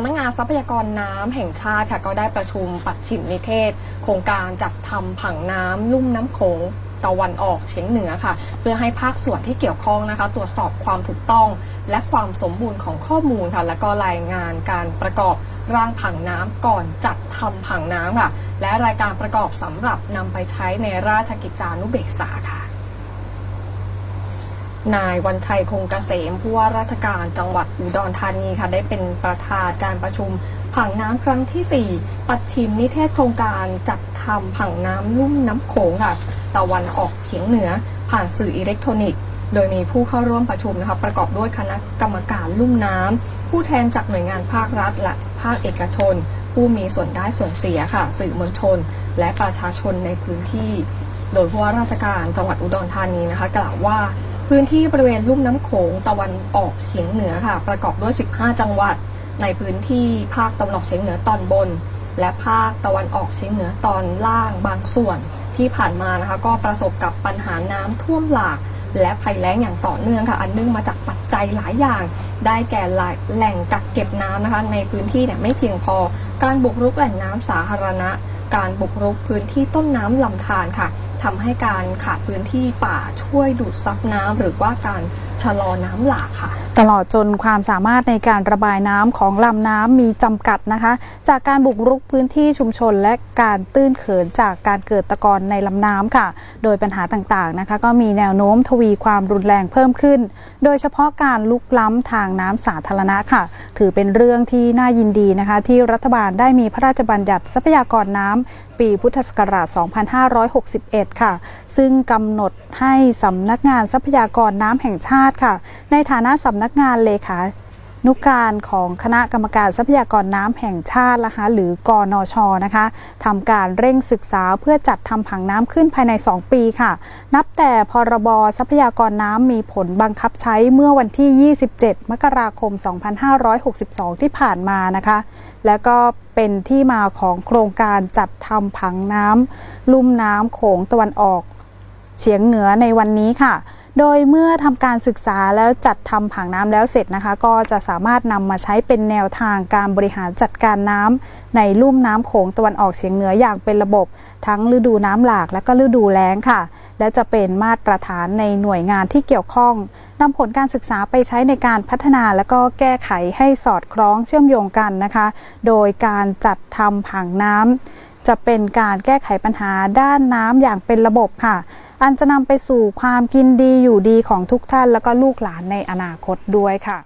ำนักงานทรัพยากรน้ำแห่งชาติค่ะก็ได้ประชุมปัดฉิมนิเทศ โครงการจัดทำผังน้ำลุ่มน้ำโขงตะวันออกเฉียงเหนือค่ะ เพื่อให้ภาคส่วนที่เกี่ยวข้องนะคะ ตรวจสอบความถูกต้อง และความสมบูรณ์ของข้อมูลค่ะ และก็รายงานการประกอบร่างผังน้ำก่อนจัดทำผังน้ำค่ะ และรายการประกอบสำหรับนำไปใช้ในราชกิจจานุเบกษาค่ะ นายวันชัยคงเกษมผู้ว่าราชการจังหวัดอุดรธานีค่ะได้เป็นประธานการประชุมผังน้ำครั้งที่ 4 ปัดชิมนิเทศโครงการจัดทำผังน้ำลุ่มน้ำโขงค่ะตะวันออกเฉียงเหนือ ผ่านสื่ออิเล็กทรอนิกส์ โดยมีผู้เข้าร่วมประชุมนะคะประกอบด้วยคณะกรรมการลุ่มน้ำผู้แทนจากหน่วยงานภาครัฐ และภาคเอกชน ผู้มีส่วนได้ส่วนเสียค่ะ สื่อมวลชน และประชาชนในพื้นที่ โดยผู้ว่าราชการจังหวัดอุดรธานีนะคะ กล่าวว่า พื้นที่บริเวณลุ่มน้ำโขงตะวันออกเฉียงเหนือค่ะ ประกอบด้วย 15 จังหวัด ในพื้นที่ภาคตะวันออกเฉียงเหนือตอนบน และภาคตะวันออกเฉียงเหนือตอนล่างบางส่วน ที่ผ่านมานะคะก็ประสบกับปัญหาน้ำท่วมหลาก และภัยแล้งอย่างต่อเนื่องค่ะ อันเนื่องมาจากปัจจัยหลายอย่าง ได้แก่แหล่งกักเก็บน้ำนะคะ ในพื้นที่เนี่ยไม่เพียงพอ การบุกรุกแหล่งน้ำสาธารณะ การบุกรุกพื้นที่ต้นน้ำลำธารค่ะ ทำให้การขาดพื้นที่ป่าช่วยดูดซับน้ำหรือว่าการชะลอน้ำหลากค่ะ ตลอดจนความสามารถในการระบายน้ำของลำน้ำมีจำกัดนะคะ จากการบุกรุกพื้นที่ชุมชนและการตื้นเขินจากการเกิดตะกอนในลำน้ำค่ะ โดยปัญหาต่างๆนะคะ ก็มีแนวโน้มทวีความรุนแรงเพิ่มขึ้น โดยเฉพาะการลุกล้ำทางน้ำสาธารณะค่ะ ถือเป็นเรื่องที่น่ายินดีนะคะ ที่รัฐบาลได้มีพระราชบัญญัติทรัพยากรน้ำปีพุทธศักราช 2561ค่ะ ซึ่งกำหนดให้สำนักงานทรัพยากรน้ำแห่งชาติค่ะ ในฐานะสำนักงานเลขา นุการของคณะกรรมการทรัพยากรน้ำแห่งชาตินะคะหรือกอนชนะคะทำการเร่งศึกษาเพื่อจัดทำผังน้ำขึ้นภายใน 2 ปีค่ะ นับแต่พรบทรัพยากรน้ำมีผลบังคับใช้เมื่อวันที่ 27 มกราคม 2562 ที่ผ่านมานะคะ แล้วก็เป็นที่มาของโครงการจัดทำผังน้ำลุ่มน้ำโขงตะวันออกเฉียงเหนือในวันนี้ค่ะ โดยเมื่อทำการศึกษาแล้วจัดทำผังน้ำแล้วเสร็จนะคะ ก็จะสามารถนำมาใช้เป็นแนวทางการบริหารจัดการน้ำในลุ่มน้ำโขงตะวันออกเฉียงเหนืออย่างเป็นระบบ ทั้งฤดูน้ำหลากและก็ฤดูแล้งค่ะ และจะเป็นมาตรฐานในหน่วยงานที่เกี่ยวข้องนำผลการศึกษาไปใช้ในการพัฒนาและก็แก้ไขให้สอดคล้องเชื่อมโยงกันนะคะ โดยการจัดทำผังน้ำจะเป็นการแก้ไขปัญหาด้านน้ำอย่างเป็นระบบค่ะ อันจะนำไปสู่ความกินดีอยู่ดีของทุกท่าน แล้วก็ลูกหลานในอนาคตด้วยค่ะ